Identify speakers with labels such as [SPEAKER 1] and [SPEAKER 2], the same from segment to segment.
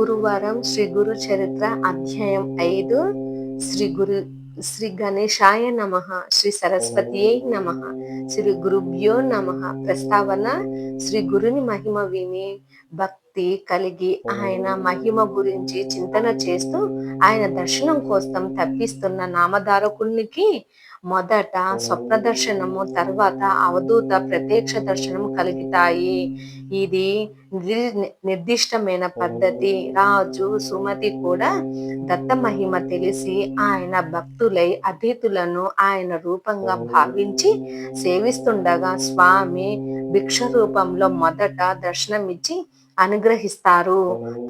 [SPEAKER 1] గురువారం శ్రీ గురు చరిత్ర అధ్యాయం ఐదు. శ్రీ గురు శ్రీ గణేశాయ నమ శ్రీ సరస్వతి నమ శ్రీ గురుభ్యో నమ. ప్రస్తావన శ్రీ గురుని మహిమ విని భక్తి కలిగి ఆయన మహిమ గురించి చింతన చేస్తూ ఆయన దర్శనం కోసం తప్పిస్తున్న నామధారకునికి మొదట స్వప్న దర్శనము తర్వాత అవధూత ప్రత్యక్ష దర్శనం కలుగుతాయి. ఇది నిర్దిష్టమైన పద్ధతి. రాజు సుమతి కూడా దత్త మహిమ తెలిసి ఆయన భక్తులై అతిథులను ఆయన రూపంగా భావించి సేవిస్తుండగా స్వామి భిక్ష రూపంలో మొదట దర్శనమిచ్చి అనుగ్రహిస్తారు.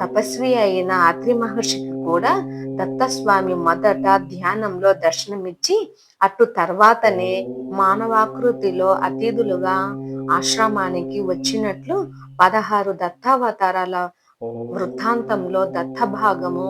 [SPEAKER 1] తపస్వి అయిన అత్రి మహర్షికి కూడా దత్తస్వామి మొదట ధ్యానంలో దర్శనమిచ్చి అటు తర్వాతనే మానవాకృతిలో అతిథులుగా ఆశ్రమానికి వచ్చినట్లు పదహారు దత్తావతారాల వృత్తాంతంలో దత్త భాగము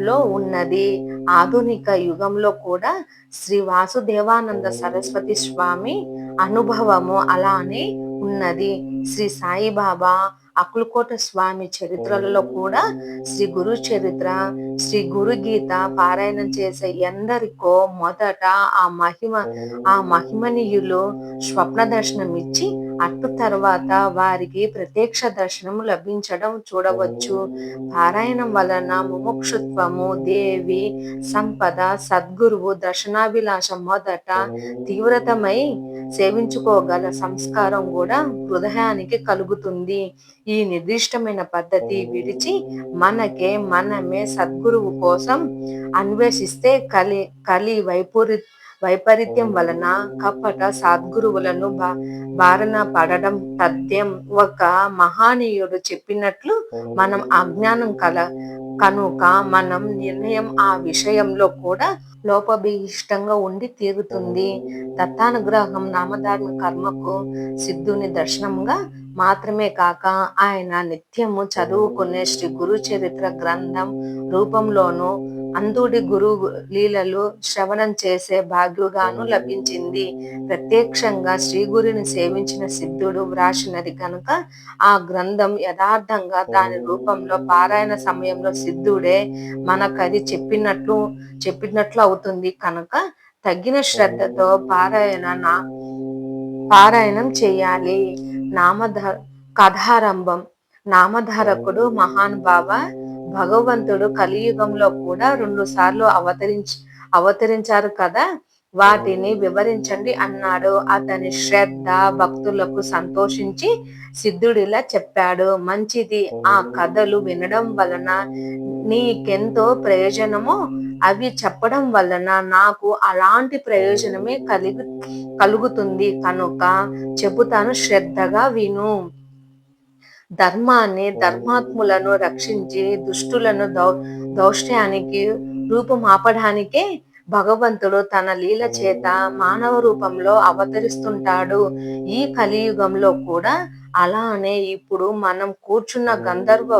[SPEAKER 1] లో ఉన్నది. ఆధునిక యుగంలో కూడా శ్రీ వాసుదేవానంద సరస్వతి స్వామి అనుభవము అలానే ఉన్నది. శ్రీ సాయిబాబా అకులకోట స్వామి చరిత్రలలో కూడా శ్రీ గురు చరిత్ర శ్రీ గురు గీత పారాయణం చేసే ఎందరికో మొదట ఆ మహిమ ఆ మహిమనీయులు స్వప్న దర్శనం ఇచ్చి అటు తర్వాత వారికి ప్రత్యక్ష దర్శనం లభించడం చూడవచ్చు. పారాయణం వలన ముముక్షుత్వము దేవి సంపద సద్గురువు దర్శనాభిలాషం మొదట తీవ్రతమై సేవించుకోగల సంస్కారం కూడా హృదయానికి కలుగుతుంది. ఈ నిర్దిష్టమైన పద్ధతి విడిచి మనకే మనమే సద్గురువు కోసం అన్వేషిస్తే కలి కలి వైపరీ వైపరీత్యం వలన కపట సద్గురువులను బారన పడడం తథ్యం ఒక మహానీయుడు చెప్పినట్లు మనం అజ్ఞానం కల కనుక మనం నిర్ణయం ఆ విషయంలో కూడా లోపభీష్టంగా ఉండి తీరుతుంది. దత్తానుగ్రహం నామధారణ కర్మకు సిద్ధుని దర్శనంగా మాత్రమే కాక ఆయన నిత్యము చదువుకునే శ్రీ గురు చరిత్ర గ్రంథం రూపంలోను అందుడి గురు లీలలు శ్రవణం చేసే భాగ్యుగాను లభించింది. ప్రత్యక్షంగా శ్రీ గురిని సేవించిన సిద్ధుడు వ్రాసినది కనుక ఆ గ్రంథం యథార్థంగా దాని రూపంలో పారాయణ సమయంలో సిద్ధుడే మనకది చెప్పినట్లు చెప్పినట్లు అవుతుంది కనుక తగిన శ్రద్ధతో పారాయణ పారాయణం చేయాలి. నామధ కథారంభం. నామధారకుడు మహానుభావ భగవంతుడు కలియుగంలో కూడా రెండు సార్లు అవతరించి అవతరించారు కదా? వాటిని వివరించండి అన్నాడు. అతని శ్రద్ధ భక్తులకు సంతోషించి సిద్ధుడిలా చెప్పాడు. మంచిది. ఆ కథలు వినడం వలన నీకెంతో ప్రయోజనమో అవి చెప్పడం వలన నాకు అలాంటి ప్రయోజనమే కలిగి కలుగుతుంది. కనుక చెబుతాను శ్రద్ధగా విను. ధర్మాన్ని ధర్మాత్ములను రక్షించి దుష్టులను దౌ దౌష్ట్యానికి రూపుమాపడానికే భగవంతుడు తన లీల చేత మానవ రూపంలో అవతరిస్తుంటాడు. ఈ కలియుగంలో కూడా అలానే ఇప్పుడు మనం కూర్చున్న గంధర్వ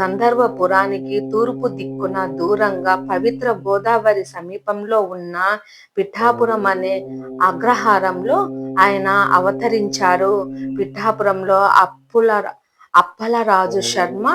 [SPEAKER 1] గంధర్వపురానికి తూర్పు దిక్కున దూరంగా పవిత్ర గోదావరి సమీపంలో ఉన్న పిఠాపురం అనే అగ్రహారంలో ఆయన అవతరించారు. పిఠాపురంలో అప్పుల అప్పలరాజు శర్మ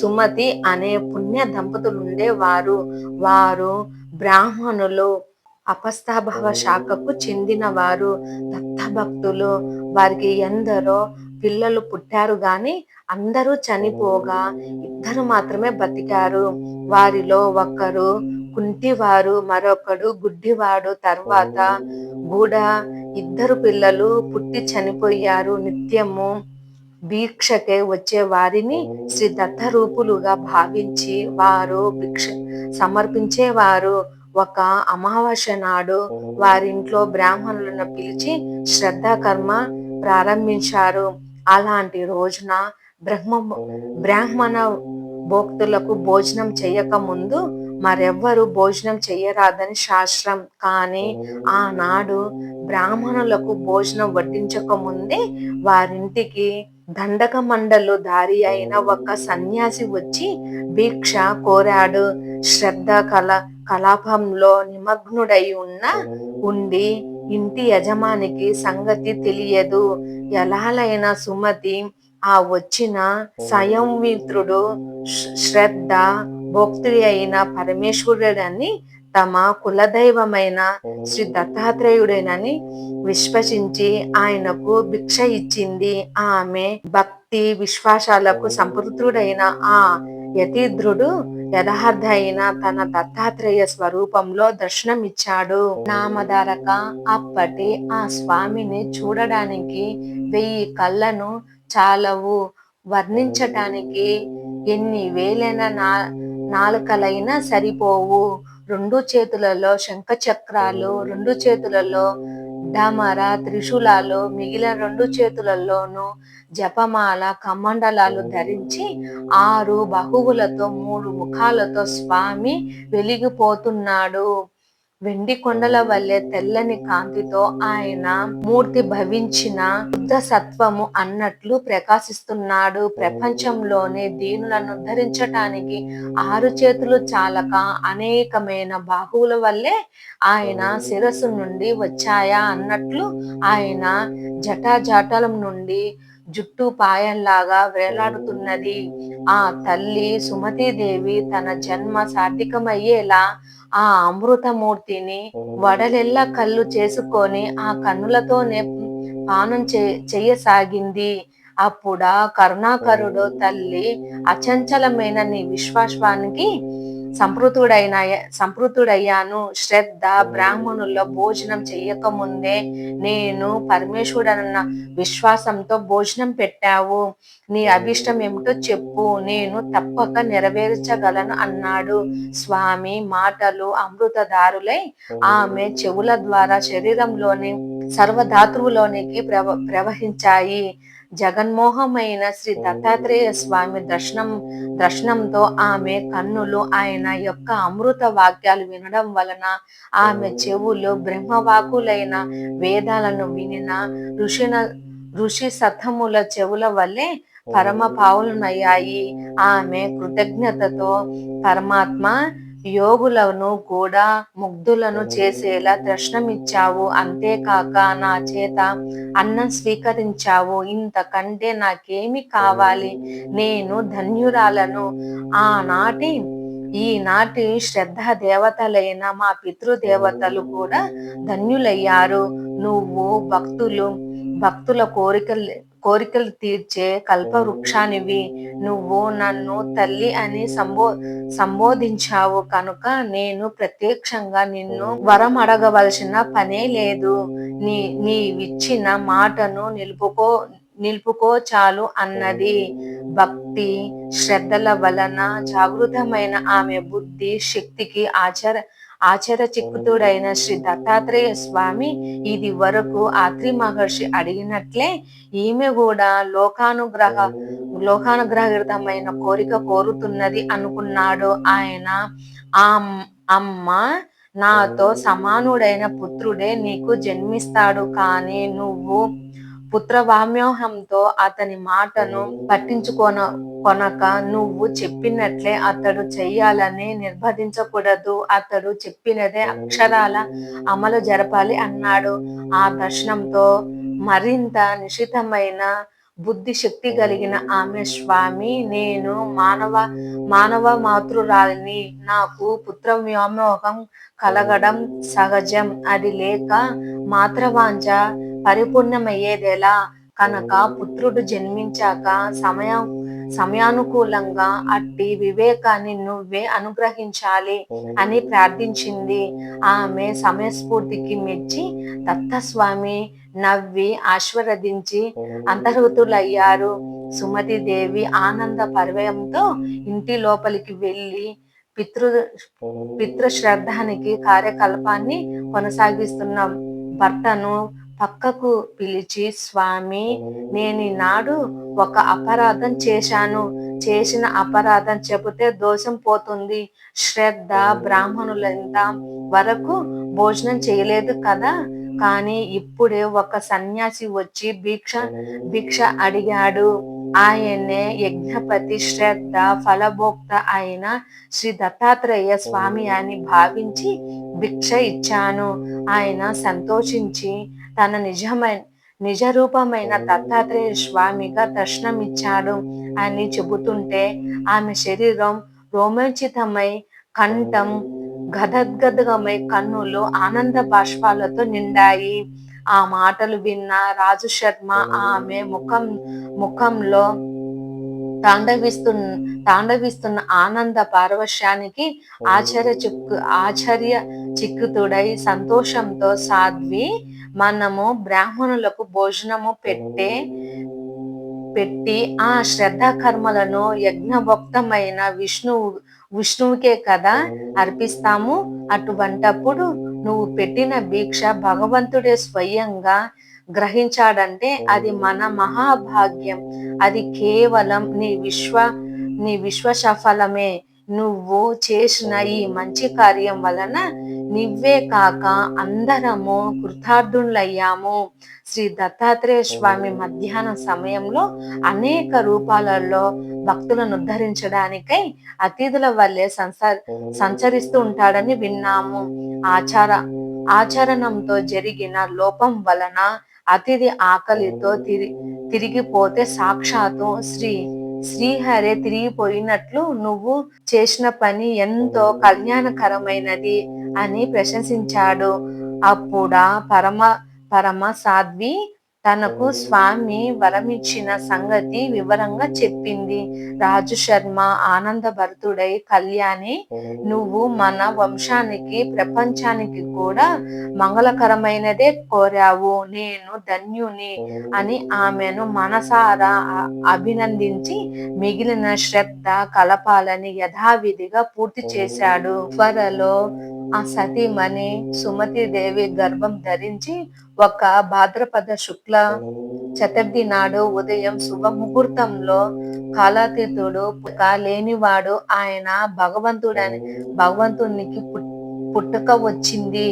[SPEAKER 1] సుమతి అనే పుణ్య దంపతులు ఉండేవారు వారు బ్రాహ్మణులు అపస్తాభవ శాఖకు చెందిన వారు దత్తభక్తులు. వారికి ఎందరో పిల్లలు పుట్టారు గాని అందరూ చనిపోగా ఇద్దరు మాత్రమే బతికారు. వారిలో ఒకరు కుంటివారు మరొకడు గుడ్డివాడు. తర్వాత కూడా ఇద్దరు పిల్లలు పుట్టి చనిపోయారు. నిత్యము భిక్షకే వచ్చే వారిని శ్రీ దత్త రూపులుగా భావించి వారు భిక్ష సమర్పించేవారు. ఒక అమావాస్య నాడు వారింట్లో బ్రాహ్మణులను పిలిచి శ్రద్ధ కర్మ ప్రారంభించారు. అలాంటి రోజున బ్రహ్మ బ్రాహ్మణ భోక్తులకు భోజనం చేయక ముందు మరెవ్వరు భోజనం చేయరాదని శాస్త్రం. కానీ ఆనాడు బ్రాహ్మణులకు భోజనం వడ్డించక ముందే వారింటికి దండక మండలు దారి అయిన ఒక సన్యాసి వచ్చి భిక్ష కోరాడు. శ్రద్ధ కల కలాపంలో నిమగ్నుడై ఉన్న ఉండి ఇంటి యజమానికి సంగతి తెలియదు. ఎలాలైన సుమతి ఆ వచ్చిన సంయమిత్రుడు శ్ర- శ్రద్ధ భోక్తుడి అయిన పరమేశ్వరుడని తమ కులదైవమైన శ్రీ దత్తాత్రేయుడేనని విశ్వసించి ఆయనకు భిక్ష ఇచ్చింది. ఆమె భక్తి విశ్వాసాలకు సంపృతుడైన ఆ యతీంద్రుడు యథార్థ అయిన తన దత్తాత్రేయ స్వరూపంలో దర్శనమిచ్చాడు. నామధారక అప్పటి ఆ స్వామిని చూడడానికి వెయ్యి కళ్ళను చాలవు. వర్ణించటానికి ఎన్ని వేలైన నా నాలుకలైనా సరిపోవు. రెండు చేతులలో శంఖ చక్రాలు రెండు చేతులలో డామర త్రిశూలాలు మిగిలిన రెండు చేతులలోనూ జపమాల కమండలాలు ధరించి ఆరు బహువులతో మూడు ముఖాలతో స్వామి వెలిగిపోతున్నాడు. వెండి కొండల వల్లే తెల్లని కాంతితో ఆయన మూర్తి భవించిన బుద్ధ సత్వము అన్నట్లు ప్రకాశిస్తున్నాడు. ప్రపంచంలోనే దీనులను ఉద్ధరించటానికి ఆరు చేతులు చాలక అనేకమైన బాహువుల వల్లే ఆయన శిరస్సు నుండి వచ్చాయా అన్నట్లు ఆయన జటాజాటలం నుండి జుట్టు పాయంలాగా వేలాడుతున్నది. ఆ తల్లి సుమతీదేవి తన జన్మ సార్థకమయ్యేలా ఆ అమృతమూర్తిని వడలెల్ల కళ్ళు చేసుకొని ఆ కన్నులతోనే పానం చే చెయ్యసాగింది. అప్పుడా కరుణాకరుడు తల్లి అచంచలమైన నీ విశ్వాసానికి సంపృతుడైన సంపృతుడయ్యాను. శ్రద్ధ బ్రాహ్మణుల్లో భోజనం చెయ్యక ముందే నేను పరమేశ్వరుడన్న విశ్వాసంతో భోజనం పెట్టావు. నీ అభిష్టం ఏమిటో చెప్పు. నేను తప్పక నెరవేర్చగలను అన్నాడు. స్వామి మాటలు అమృతదారులై ఆమె చెవుల ద్వారా శరీరంలోని సర్వధాతువులోనికి ప్రవ ప్రవహించాయి. జగన్మోహమైన శ్రీ దత్తాత్రేయ స్వామి దర్శనం దర్శనంతో ఆమె కన్నులు ఆయన యొక్క అమృత వాక్యాలు వినడం వలన ఆమె చెవులు బ్రహ్మవాకులైన వేదాలను వినిన ఋషిన ఋషి సతముల చెవుల వల్లే పరమ పావులనయ్యాయి. ఆమె కృతజ్ఞతతో పరమాత్మ యోగులను కూడా ముగ్ధులను చేసేలా దర్శనమిచ్చావు. అంతేకాక నా చేత అన్నం స్వీకరించావు. ఇంతకంటే నాకేమి కావాలి? నేను ధన్యురాలను. ఆనాటి ఈనాటి శ్రద్ధ దేవతలైన మా పితృదేవతలు కూడా ధన్యులయ్యారు. నువ్వు భక్తులు భక్తుల కోరికలు కోరికలు తీర్చే కల్ప వృక్షానివి నువ్వు నన్ను తల్లి అని సంబో సంబోధించావు కనుక నేను ప్రత్యక్షంగా నిన్ను వరం అడగవలసిన పనే లేదు. నీ నీవిచ్చిన మాటను నిలుపుకో నిలుపుకో చాలు అన్నది. భక్తి శ్రద్ధల వలన జాగృతమైన ఆమె బుద్ధి శక్తికి ఆచర ఆచార చిక్కుతుడైన శ్రీ దత్తాత్రేయ స్వామి ఇది వరకు ఆత్రి మహర్షి అడిగినట్లే. ఈమె కూడా లోకానుగ్రహ లోకానుగ్రహితమైన కోరిక కోరుతున్నది అనుకున్నాడు ఆయన. ఆ అమ్మ నాతో సమానుడైన పుత్రుడే నీకు జన్మిస్తాడు. కానీ నువ్వు పుత్రవామ్యోహంతో అతని మాటను పట్టించుకోన కొనక నువ్వు చెప్పినట్లే అతడు చెయ్యాలని నిర్బంధించకూడదు అతడు చెప్పినదే అక్షరాల అమలు జరపాలి అన్నాడు. ఆ దర్శనంతో మరింత నిశితమైన బుద్ధి శక్తి కలిగిన ఆమె స్వామి నేను మానవ మానవ మాతృరాలిని. నాకు పుత్ర వ్యామోహం కలగడం సహజం. అది లేక మాతృవాంఛ పరిపూర్ణమయ్యేదెలా కనుక పుత్రుడు జన్మించాక సమయం సమయానుకూలంగా అట్టి వివేకాన్ని నువ్వే అనుగ్రహించాలి అని ప్రార్థించింది. ఆమె సమయస్ఫూర్తికి మెచ్చి దత్తస్వామి నవ్వి ఆశీర్వదించి అంతర్హతులయ్యారు. సుమతి దేవి ఆనంద పర్వయంతో ఇంటి లోపలికి వెళ్ళి పితృ పితృశ్రద్ధానికి కార్యకలాపాన్ని కొనసాగిస్తున్న. భర్తను పక్కకు పిలిచి స్వామి నేను ఈనాడు ఒక అపరాధం చేశాను. చేసిన అపరాధం చెబితే దోషం పోతుంది. శ్రద్ధ బ్రాహ్మణులంత వరకు భోజనం చేయలేదు కదా? కానీ ఇప్పుడే ఒక సన్యాసి వచ్చి భిక్ష భిక్ష అడిగాడు. ఆయనే యజ్ఞపతి శ్రద్ధ ఫలభోక్త అయిన శ్రీ దత్తాత్రేయ స్వామి అని భావించి భిక్ష ఇచ్చాను. ఆయన సంతోషించి తన నిజమైన నిజ రూపమైన దత్తాత్రేయ స్వామిగా దర్శనమిచ్చాడు అని చెబుతుంటే ఆమె శరీరం రోమాంచితమై కంఠం గదద్గదమై కన్నులు ఆనంద బాష్పాలతో నిండాయి. ఆ మాటలు విన్న రాజు శర్మ ఆమె ముఖం ముఖంలో తాండవిస్తున్న తాండవిస్తున్న ఆనంద పారవశ్యానికి ఆశ్చర్య చిక్కు ఆశ్చర్య చిక్కుతుడై సంతోషంతో సాధ్వి మనము బ్రాహ్మణులకు భోజనము పెట్టే పెట్టి ఆ శ్రద్ధ కర్మలను యజ్ఞభక్తమైన విష్ణువు విష్ణువుకే కదా అర్పిస్తాము. అటువంటప్పుడు నువ్వు పెట్టిన భిక్ష భగవంతుడే స్వయంగా గ్రహించాడంటే అది మన మహాభాగ్యం. అది కేవలం నీ విశ్వ నీ విశ్వ సఫలమే నువ్వు చేసిన ఈ మంచి కార్యం వలన నువ్వే కాక అందరము కృతార్థులయ్యాము. శ్రీ దత్తాత్రేయ స్వామి మధ్యాహ్న సమయంలో అనేక రూపాలలో భక్తులను ఉద్ధరించడానికై అతిథుల వల్లే సంచరిస్తూ ఉంటాడని విన్నాము. ఆచార ఆచరణంతో జరిగిన లోపం వలన అతిథి ఆకలితో తిరి తిరిగిపోతే సాక్షాత్తు శ్రీ శ్రీహరే తిరిగిపోయినట్లు నువ్వు చేసిన పని ఎంతో కళ్యాణకరమైనది. అని ప్రశంసించాడు. అప్పుడా పరమ పరమ సాధ్వి తనకు స్వామి వరమిచ్చిన సంగతి వివరంగా చెప్పింది. రాజు శర్మ ఆనంద భరతుడై కళ్యాణి నువ్వు మన వంశానికి ప్రపంచానికి కూడా మంగళకరమైనదే కోరావు. నేను ధన్యుని అని ఆమెను మనసారా అభినందించి మిగిలిన శ్రద్ధ కలపాలని యథావిధిగా పూర్తి చేశాడు. త్వరలో ఆ సతీమణి సుమతి దేవి గర్భం ధరించి ఒక భాద్రపద శుక్ల చతుర్థి నాడు ఉదయం శుభ ముహూర్తంలో కాలాతీతుడు లేనివాడు ఆయన భగవంతుడని భగవంతునికి పుట్టుక వచ్చింది.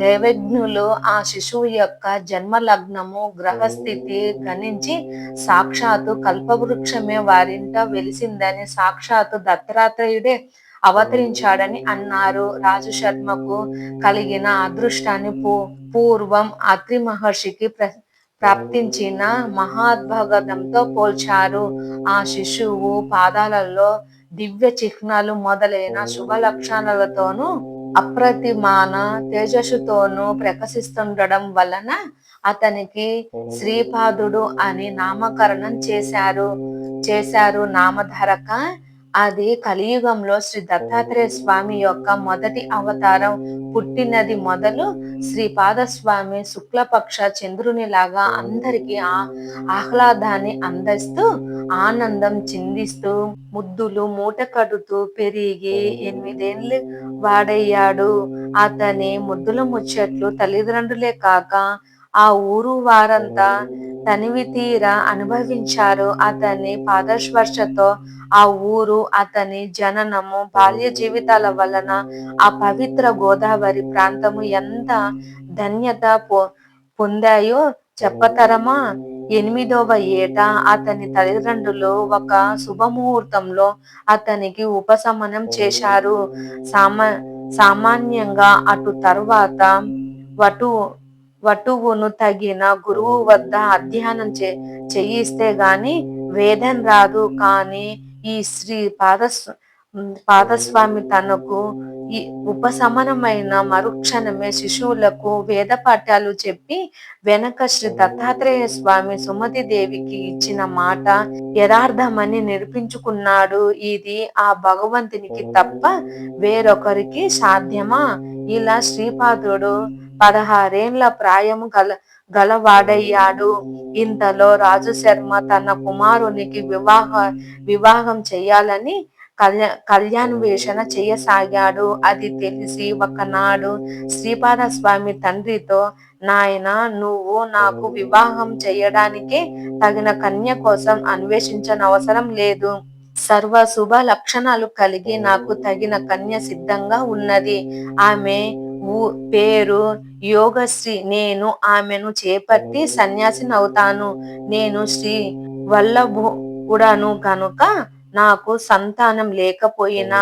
[SPEAKER 1] దైవజ్ఞులు ఆ శిశువు యొక్క జన్మ లగ్నము గ్రహస్థితి గణించి సాక్షాత్తు కల్పవృక్షమే వారింట వెలిసిందని సాక్షాత్తు దత్తాత్రేయుడే అవతరించాడని అన్నారు. రాజు శర్మకు కలిగిన అదృష్టాన్ని పూర్వం అత్రి మహర్షికి ప్రాప్తించిన మహాద్భగతంతో పోల్చారు. ఆ శిశువు పాదాలలో దివ్య చిహ్నాలు మొదలైన శుభ లక్షణాలతోనూ అప్రతిమాన తేజస్సుతోనూ ప్రకాశిస్తుండడం వలన అతనికి శ్రీపాదుడు అని నామకరణం చేశారు. చేశారు నామధరక అది కలియుగంలో శ్రీ దత్తాత్రేయ స్వామి యొక్క మొదటి అవతారం పుట్టినది మొదలు శ్రీ పాదస్వామి శుక్లపక్ష చంద్రుని లాగా అందరికి ఆహ్లాదాన్ని అందిస్తూ ఆనందం చిందిస్తూ ముద్దులు మూట కడుతూ పెరిగి ఎనిమిదేళ్ళు వాడయ్యాడు. అతని ముద్దుల ముచ్చట్లు తల్లిదండ్రులే కాక ఆ ఊరు వారంతా తనివి తీర అనుభవించారు అతని పాదస్పర్శతో ఆ ఊరు అతని జననము బాల్య జీవితాల వలన ఆ పవిత్ర గోదావరి ప్రాంతము ఎంత ధన్యత పొందాయో చెప్పతరమా? ఎనిమిదవ ఏట అతని తల్లిదండ్రులు ఒక శుభముహూర్తంలో అతనికి ఉపశమనం చేశారు. సామా సామాన్యంగా అటు తర్వాత వటు వటువును తగిన గురువు వద్ద అధ్యయనం చే చేయిస్తే గాని వేదం రాదు. కానీ ఈ శ్రీ పాదస్వ పాదస్వామి తనకు ఈ ఉపశమనమైన మరుక్షణమే శిశువులకు వేద పాఠ్యాలు చెప్పి వెనక శ్రీ దత్తాత్రేయ స్వామి సుమతి దేవికి ఇచ్చిన మాట యథార్థమని నిరూపించుకున్నాడు. ఇది ఆ భగవంతునికి తప్ప వేరొకరికి సాధ్యమా? ఇలా శ్రీపాదుడు పదహారేండ్ల ప్రాయము గల గలవాడయ్యాడు. ఇంతలో రాజు శర్మ తన కుమారునికి వివాహ వివాహం చెయ్యాలని కళ్యా కళ్యాణవేషణ చేయసాగాడు. అది తెలిసి ఒకనాడు శ్రీపాద స్వామి తండ్రితో నాయన నువ్వు నాకు వివాహం చేయడానికే తగిన కన్య కోసం అన్వేషించనవసరం లేదు. సర్వ శుభ లక్షణాలు కలిగి నాకు తగిన కన్య సిద్ధంగా ఉన్నది. ఆమె పేరు యోగశ్రీ నేను ఆమెను చేపట్టి సన్యాసిని అవుతాను. నేను శ్రీ వల్లభుడను కనుక నాకు సంతానం లేకపోయినా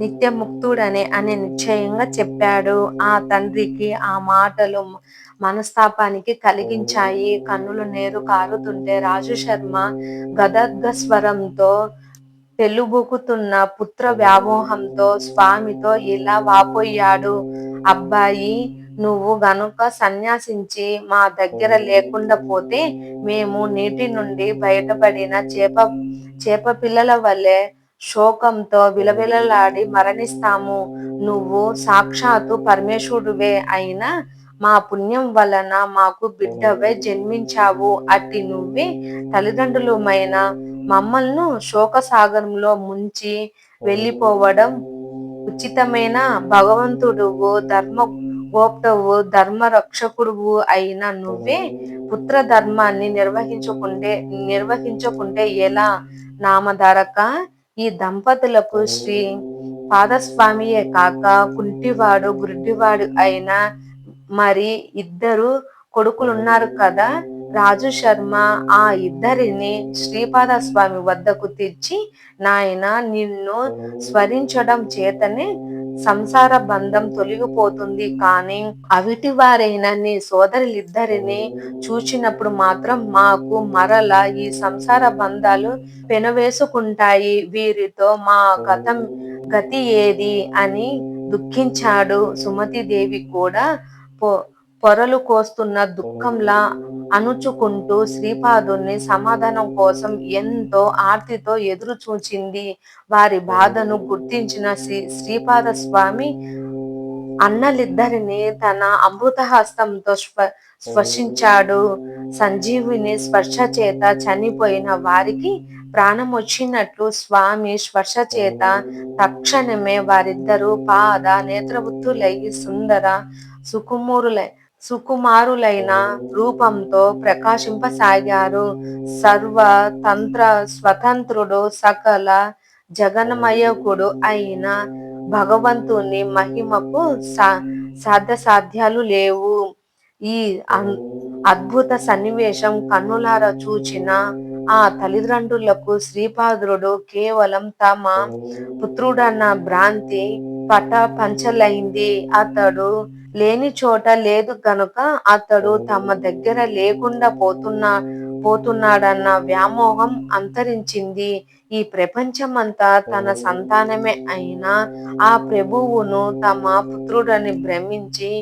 [SPEAKER 1] నిత్యముక్తుడనే అని నిశ్చయంగా చెప్పాడు. ఆ తండ్రికి ఆ మాటలు మనస్తాపానికి కలిగించాయి. కన్నులు నేరు కారుతుంటే రాజు శర్మ గదద్గ స్వరంతో పెళ్ళుబుకుతున్న పుత్ర వ్యామోహంతో స్వామితో ఇలా వాపోయాడు. అబ్బాయి నువ్వు గనుక సన్యాసించి మా దగ్గర లేకుండా పోతే మేము నీటి నుండి బయటపడిన చేప చేప పిల్లల వల్లే శోకంతో విలవిలలాడి మరణిస్తాము. నువ్వు సాక్షాత్తు పరమేశ్వరుడివే అయినా మా పుణ్యం వలన మాకు బిడ్డవే జన్మించావు. అట్టి నువ్వే తల్లిదండ్రులమైన మమ్మల్ని శోకసాగరంలో ముంచి వెళ్ళిపోవడం ఉచితమైన భగవంతుడువు ధర్మ గోప్తవు ధర్మ రక్షకుడువు అయిన నువ్వే పుత్ర ధర్మాన్ని నిర్వహించుకుంటే నిర్వహించుకుంటే ఎలా? నామధారక ఈ దంపతులకు శ్రీ పాదస్వామియే కాక కుంటివాడు గుడ్డివాడు అయిన మరి ఇద్దరు కొడుకులున్నారు కదా? రాజు శర్మ ఆ ఇద్దరిని శ్రీపాద స్వామి వద్దకు తెచ్చి నాయన నిన్ను స్మరించడం చేతనే సంసార బంధం తొలగిపోతుంది. కానీ అవిటి వారైన నీ సోదరులిద్దరిని చూచినప్పుడు మాత్రం మాకు మరల ఈ సంసార బంధాలు పెనవేసుకుంటాయి. వీరితో మా కథ గతి ఏది? అని దుఃఖించాడు సుమతిదేవి కూడా. పో పొరలు కోస్తున్న దుఃఖంలా అణుచుకుంటూ శ్రీపాదుని సమాధానం కోసం ఎంతో ఆర్తితో ఎదురు చూచింది వారి బాధను గుర్తించిన శ్రీ శ్రీపాద స్వామి అన్నలిద్దరిని తన అమృత హస్తంతో స్ప స్పర్శించాడు. సంజీవిని స్పర్శ చేత చనిపోయిన వారికి ప్రాణం వచ్చినట్లు స్వామి స్పర్శ చేత తక్షణమే వారిద్దరూ పాద నేత్రబుద్ధులై సుందర సుకుమూరులై సుకుమారులైన రూపంతో ప్రకాశింపసాగారు. సర్వ తంత్ర స్వతంత్రుడు సకల జగన్మయకుడు అయిన భగవంతుని మహిమకు సా సాధ్య సాధ్యాలు లేవు. ఈ అద్భుత సన్నివేశం కన్నులార చూచిన ఆ తల్లిదండ్రులకు శ్రీపాదుడు కేవలం తమ పుత్రుడన్న భ్రాంతి పట పంచలైంది అతడు లేని చోట లేదు గనుక అతడు తమ దగ్గర లేకుండా పోతున్నా పోతున్నాడన్న వ్యామోహం అంతరించింది. ఈ ప్రపంచమంతా తన సంతానమే అయినా ఆ ప్రభువును తమ పుత్రుడని భ్రమించి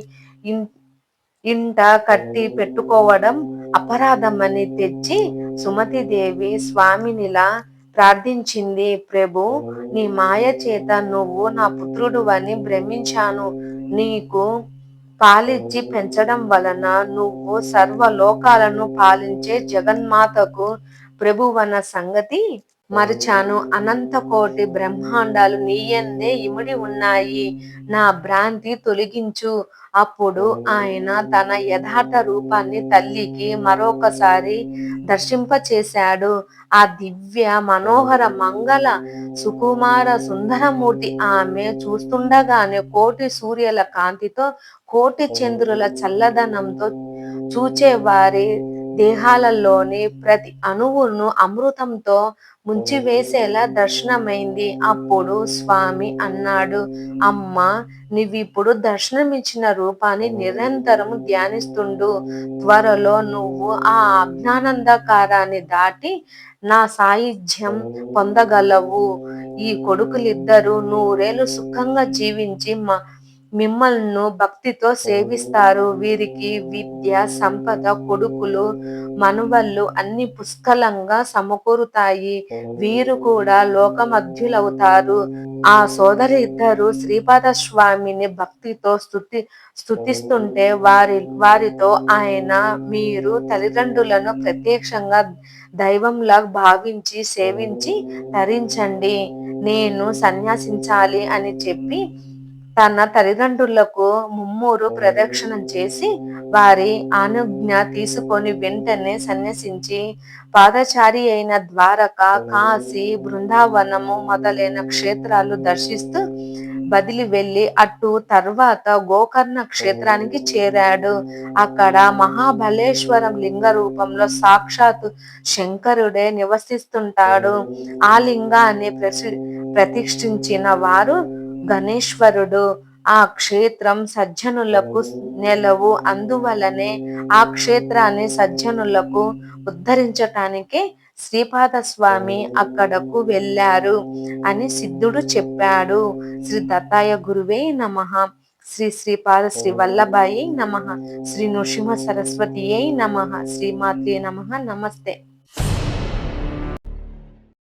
[SPEAKER 1] ఇంట కట్టి పెట్టుకోవడం అపరాధమని తెచ్చి సుమతిదేవి స్వామినిలా ప్రార్థించింది. ప్రభు నీ మాయ చేత నువ్వు నా పుత్రుడు అని భ్రమించాను. నీకు పాలిచ్చి పెంచడం వలన నువ్వు సర్వ లోకాలను పాలించే జగన్మాతకు ప్రభువన్న సంగతి మరిచాను. అనంత కోటి బ్రహ్మాండాలు నీయందే ఇమిడి ఉన్నాయి. నా భ్రాంతి తొలగించు. అప్పుడు ఆయన తన యథార్థ రూపాన్ని తల్లికి మరొకసారి దర్శింపచేశాడు. ఆ దివ్య మనోహర మంగళ సుకుమార సుందరమూర్తి ఆమె చూస్తుండగానే కోటి సూర్యుల కాంతితో కోటి చంద్రుల చల్లదనంతో చూచేవారి దేహాలలోని ప్రతి అణువును అమృతంతో ముంచివేసేలా దర్శనమైంది. అప్పుడు స్వామి అన్నాడు అమ్మ నువ్విప్పుడు దర్శనమిచ్చిన రూపాన్ని నిరంతరం ధ్యానిస్తుండు. త్వరలో నువ్వు ఆ అజ్ఞానందకారాన్ని దాటి నా సాయుధ్యం పొందగలవు. ఈ కొడుకులిద్దరూ నూరేళ్ళు సుఖంగా జీవించి మా మిమ్మల్ని భక్తితో సేవిస్తారు. వీరికి విద్య సంపద కొడుకులు మనువళ్ళు అన్ని పుష్కలంగా సమకూరుతాయి. వీరు కూడా లోకమధ్యులవుతారు. ఆ సోదరి ఇద్దరు శ్రీపాద స్వామిని భక్తితో స్థుతి స్థుతిస్తుంటే వారి వారితో ఆయన మీరు తల్లిదండ్రులను ప్రత్యక్షంగా దైవంలా భావించి సేవించి ధరించండి. నేను సన్యాసించాలి అని చెప్పి తన తల్లిదండ్రులకు ముమ్మూరు ప్రదక్షిణం చేసి వారి అనుజ్ఞ తీసుకొని వెంటనే సన్యసించి పాదచారి అయిన ద్వారక కాశీ బృందావనము మొదలైన క్షేత్రాలు దర్శిస్తూ బదిలి వెళ్ళి అటు తర్వాత గోకర్ణ క్షేత్రానికి చేరాడు. అక్కడ మహాబలేశ్వరం లింగ రూపంలో సాక్షాత్ శంకరుడే నివసిస్తుంటాడు. ఆ లింగాన్ని ప్రతిష్ఠించిన వారు గణేశ్వరుడు ఆ క్షేత్రం సజ్జనులకు నెలవు. అందువలనే ఆ క్షేత్రాన్ని సజ్జనులకు ఉద్ధరించటానికి శ్రీపాద స్వామి అక్కడకు వెళ్ళారు అని సిద్ధుడు చెప్పాడు. శ్రీ దత్తాయ గురువే నమ. శ్రీ శ్రీపాద శ్రీ వల్లభాయి నమ. శ్రీ నృసింహ సరస్వతి నమ. శ్రీమాత్రి నమ. నమస్తే.